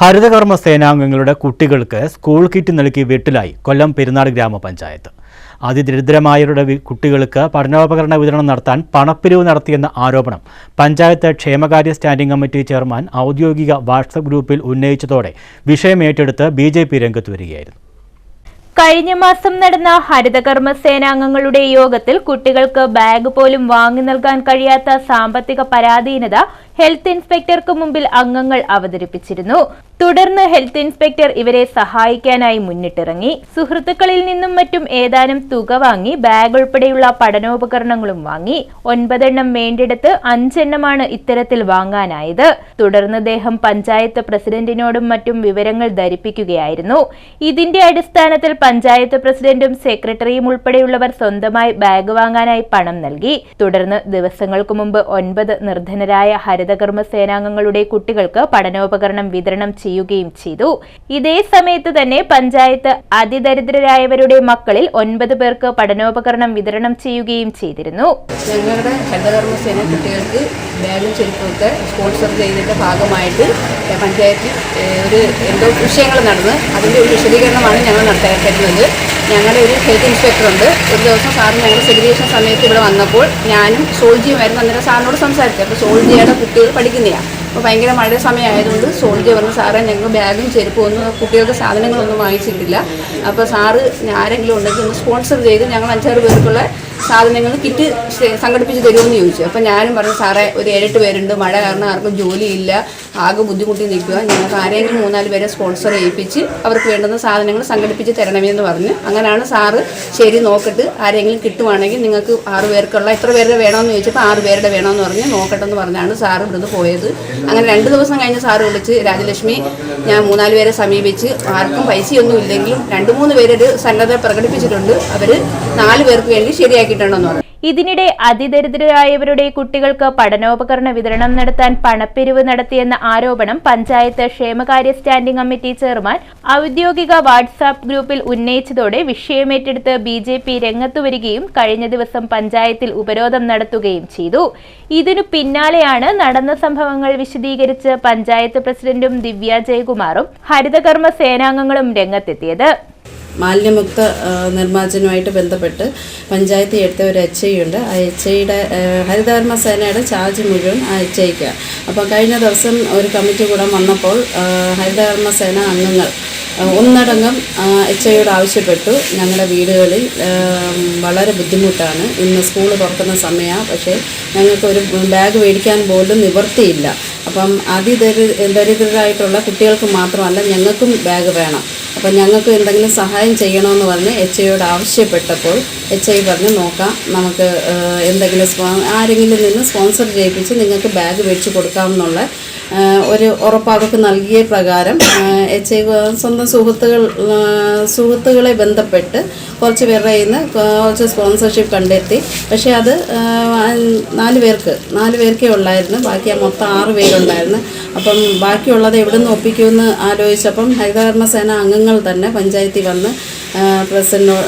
ഹരിതകർമ്മ സേനാംഗങ്ങളുടെ കുട്ടികൾക്ക് school kit നൽകി വീട്ടിലായി കൊല്ലം പെരുന്നാട് ഗ്രാമപഞ്ചായത്ത്. അതിദരിദ്രമായവരുടെ കുട്ടികൾക്ക് പഠനോപകരണ വിതരണം നടത്താൻ പണപ്പിരിവ് നടത്തിയെന്ന ആരോപണം പഞ്ചായത്ത് ക്ഷേമകാര്യ സ്റ്റാൻഡിംഗ് കമ്മിറ്റി ചെയർമാൻ ഔദ്യോഗിക വാട്സപ്പ് ഗ്രൂപ്പിൽ ഉന്നയിച്ചതോടെ വിഷയം ഏറ്റെടുത്ത് ബി ജെ പി രംഗത്ത് വരികയായിരുന്നു. കഴിഞ്ഞ മാസം നടന്ന ഹരിതകർമ്മ സേനാംഗങ്ങളുടെ യോഗത്തിൽ കുട്ടികൾക്ക് ബാഗ് പോലും വാങ്ങി നൽകാൻ കഴിയാത്ത സാമ്പത്തിക പരാധീനത ഹെൽത്ത് ഇൻസ്പെക്ടർക്ക് മുമ്പിൽ അംഗങ്ങൾ അവതരിപ്പിച്ചിരുന്നു. തുടർന്ന് ഹെൽത്ത് ഇൻസ്പെക്ടർ ഇവരെ സഹായിക്കാനായി മുന്നിട്ടിറങ്ങി. സുഹൃത്തുക്കളിൽ നിന്നും മറ്റും ഏതാനും തുക വാങ്ങി ബാഗ് ഉൾപ്പെടെയുള്ള പഠനോപകരണങ്ങളും വാങ്ങി. ഒൻപതെണ്ണം വേണ്ടിടത്ത് അഞ്ചെണ്ണമാണ് ഇത്തരത്തിൽ വാങ്ങാനായത്. തുടർന്ന് അദ്ദേഹം പഞ്ചായത്ത് പ്രസിഡന്റിനോടും മറ്റും വിവരങ്ങൾ ധരിപ്പിക്കുകയായിരുന്നു. ഇതിന്റെ അടിസ്ഥാനത്തിൽ പഞ്ചായത്ത് പ്രസിഡന്റും സെക്രട്ടറിയും ഉൾപ്പെടെയുള്ളവർ സ്വന്തമായി ബാഗ് വാങ്ങാനായി പണം നൽകി. തുടർന്ന് ദിവസങ്ങൾക്കു മുമ്പ് ഒൻപത് നിർധനരായ ഹരിതകർമ്മ സേനാംഗങ്ങളുടെ കുട്ടികൾക്ക് പഠനോപകരണം വിതരണം ചെയ്യുകയും ചെയ്തു. ഇതേ സമയത്ത് തന്നെ പഞ്ചായത്ത് അതിദരിദ്രരായവരുടെ മക്കളിൽ ഒൻപത് പേർക്ക് പഠനോപകരണം വിതരണം ചെയ്യുകയും ചെയ്തിരുന്നു. ഞങ്ങളുടെ ഹരിതകർമ്മസേന കുട്ടികൾക്ക് ബാഗും ചെരുപ്പൊക്കെ സ്പോൺസർ ചെയ്തിന്റെ ഭാഗമായിട്ട് പഞ്ചായത്തിൽ ഒരു എന്തോ വിഷയങ്ങൾ നടന്ന് അതിന്റെ ഒരു വിശദീകരണമാണ് ഞങ്ങൾ നടത്താൻ തരുന്നത് ഞങ്ങളുടെ ഒരു ഹെൽത്ത് ഇൻസ്പെക്ടറുണ്ട് ഒരു ദിവസം സാറ് ഞങ്ങൾ സെലിബ്രേഷൻ സമയത്ത് ഇവിടെ വന്നപ്പോൾ ഞാനും സോൾജിയുമായിരുന്നു. അന്നേരം സാറിനോട് സംസാരിച്ചത് അപ്പോൾ സോൾജിയുടെ കുട്ടികൾ പഠിക്കുന്നതാണ് അപ്പോൾ ഭയങ്കര മഴ സമയമായതുകൊണ്ട് സോണിക്ക് പറഞ്ഞു സാറേ ഞങ്ങൾ ബാഗും ചെരുപ്പും ഒന്നും കുട്ടികൾക്ക് സാധനങ്ങളൊന്നും വാങ്ങിച്ചിട്ടില്ല. അപ്പോൾ സാറ് ആരെങ്കിലും ഉണ്ടെങ്കിൽ ഒന്ന് സ്പോൺസർ ചെയ്ത് ഞങ്ങൾ അഞ്ചാറ് പേർക്കുള്ള സാധനങ്ങൾ കിറ്റ് സംഘടിപ്പിച്ച് തരുമെന്ന് ചോദിച്ചു. അപ്പോൾ ഞാനും പറഞ്ഞു സാറേ ഒരു ഏഴെട്ട് പേരുണ്ട്. മഴ കാരണം ആർക്കും ജോലിയില്ല. ആകെ ബുദ്ധിമുട്ടി നിൽക്കുക. ഞങ്ങൾക്ക് ആരെങ്കിലും മൂന്നാൽ പേരെ സ്പോൺസർ ചെയ്യിപ്പിച്ച് അവർക്ക് വേണ്ടുന്ന സാധനങ്ങൾ സംഘടിപ്പിച്ച് തരണമെന്ന് പറഞ്ഞു അങ്ങനെയാണ് സാറ് ശരി നോക്കിട്ട് ആരെങ്കിലും കിട്ടുവാണെങ്കിൽ നിങ്ങൾക്ക് ആറ് പേർക്കുള്ള എത്ര പേരുടെ വേണമെന്ന് ചോദിച്ചപ്പോൾ ആറ് പേരുടെ വേണമെന്ന് പറഞ്ഞ് നോക്കട്ടെ എന്ന് പറഞ്ഞാണ് സാറ് ഇവിടുന്ന് പോയത്. അങ്ങനെ രണ്ട് ദിവസം കഴിഞ്ഞ് സാറ് വിളിച്ച് രാജലക്ഷ്മി ഞാൻ മൂന്നാൽ പേരെ സമീപിച്ച് ആർക്കും പൈസയൊന്നും ഇല്ലെങ്കിലും രണ്ട് മൂന്ന് പേരൊരു സന്നദ്ധ പ്രകടിപ്പിച്ചിട്ടുണ്ട്. അവർ നാല് പേർക്ക് വേണ്ടി ശരിയാക്കിയിട്ടുണ്ടെന്ന് പറഞ്ഞു. ഇതിനിടെ അതിദരിദ്രരായവരുടെ കുട്ടികൾക്ക് പഠനോപകരണ വിതരണം നടത്താൻ പണപ്പിരിവ് നടത്തിയെന്ന ആരോപണം പഞ്ചായത്ത് ക്ഷേമകാര്യ സ്റ്റാൻഡിംഗ് കമ്മിറ്റി ചെയർമാൻ ഔദ്യോഗിക വാട്സാപ്പ് ഗ്രൂപ്പിൽ ഉന്നയിച്ചതോടെ വിഷയമേറ്റെടുത്ത് ബി ജെ പി രംഗത്തു വരികയും കഴിഞ്ഞ ദിവസം പഞ്ചായത്തിൽ ഉപരോധം നടത്തുകയും ചെയ്തു. ഇതിനു പിന്നാലെയാണ് നടന്ന സംഭവങ്ങൾ വിശദീകരിച്ച് പഞ്ചായത്ത് പ്രസിഡന്റും ദിവ്യ ജയകുമാറും ഹരിതകർമ്മ സേനാംഗങ്ങളും രംഗത്തെത്തിയത്. മാലിന്യമുക്ത നിർമ്മാർജനമായിട്ട് ബന്ധപ്പെട്ട് പഞ്ചായത്ത് എടുത്ത ഒരു എച്ച് ഐ ഉണ്ട് ആ എച്ച് ഐയുടെ ഹരിതകർമ്മ സേനയുടെ ചാർജ് മുഴുവൻ ആ എച്ച് ഐക്ക് അപ്പോൾ കഴിഞ്ഞ ദിവസം ഒരു കമ്മിറ്റി കൂടെ വന്നപ്പോൾ ഹരിതകർമ്മ സേന അംഗങ്ങൾ ഒന്നടങ്കം എച്ച് ഐയോട് ആവശ്യപ്പെട്ടു. ഞങ്ങളുടെ വീടുകളിൽ വളരെ ബുദ്ധിമുട്ടാണ്. ഇന്ന് സ്കൂൾ തുറക്കുന്ന സമയമാണ് പക്ഷേ ഞങ്ങൾക്ക് ഒരു ബാഗ് മേടിക്കാൻ പോലും നിവർത്തിയില്ല അപ്പം അതിദരി ദരിദ്രരായിട്ടുള്ള കുട്ടികൾക്ക് മാത്രമല്ല ഞങ്ങൾക്കും ബാഗ് വേണം. അപ്പം ഞങ്ങൾക്ക് എന്തെങ്കിലും സഹായം ചെയ്യണമെന്ന് പറഞ്ഞ് എച്ച് ഐയോട് ആവശ്യപ്പെട്ടപ്പോൾ എച്ച് ഐ പറഞ്ഞ് നോക്കാം നമുക്ക് എന്തെങ്കിലും ആരെങ്കിലും നിന്ന് സ്പോൺസർ ചെയ്യിപ്പിച്ച് നിങ്ങൾക്ക് ബാഗ് വെച്ച് കൊടുക്കാമെന്നുള്ള ഒരു ഉറപ്പ് അവർക്ക് നൽകിയ പ്രകാരം എച്ച് ഐ സ്വന്തം സുഹൃത്തുക്കൾ സുഹൃത്തുക്കളെ ബന്ധപ്പെട്ട് കുറച്ച് പേരുടെ നിന്ന് കുറച്ച് സ്പോൺസർഷിപ്പ് കണ്ടെത്തി. പക്ഷേ അത് നാല് പേർക്ക് നാല് പേർക്കേ ഉള്ളായിരുന്നു. ബാക്കി ആ മൊത്തം ആറ് പേരുണ്ടായിരുന്നു. അപ്പം ബാക്കിയുള്ളത് എവിടെ നിന്ന് ഒപ്പിക്കുമെന്ന് ആലോചിച്ചപ്പം ഹരിതകർമ്മ സേന അംഗങ്ങൾ തന്നെ പഞ്ചായത്തിൽ വന്ന് പ്രസിഡന്റിനോ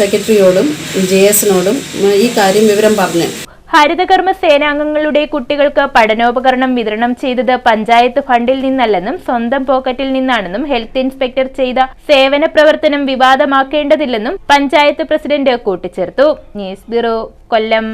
സെക്രട്ടറിയോടും ജെ എസിനോടും ഈ കാര്യം വിവരം പറഞ്ഞു. ഹരിതകർമ്മ സേനാംഗങ്ങളുടെ കുട്ടികൾക്ക് പഠനോപകരണം വിതരണം ചെയ്തത് പഞ്ചായത്ത് ഫണ്ടിൽ നിന്നല്ലെന്നും സ്വന്തം പോക്കറ്റിൽ നിന്നാണെന്നും ഹെൽത്ത് ഇൻസ്പെക്ടർ ചെയ്ത സേവന പ്രവർത്തനം വിവാദമാക്കേണ്ടതില്ലെന്നും പഞ്ചായത്ത് പ്രസിഡന്റ് കൂട്ടിച്ചേർത്തു. News bureau Kollam.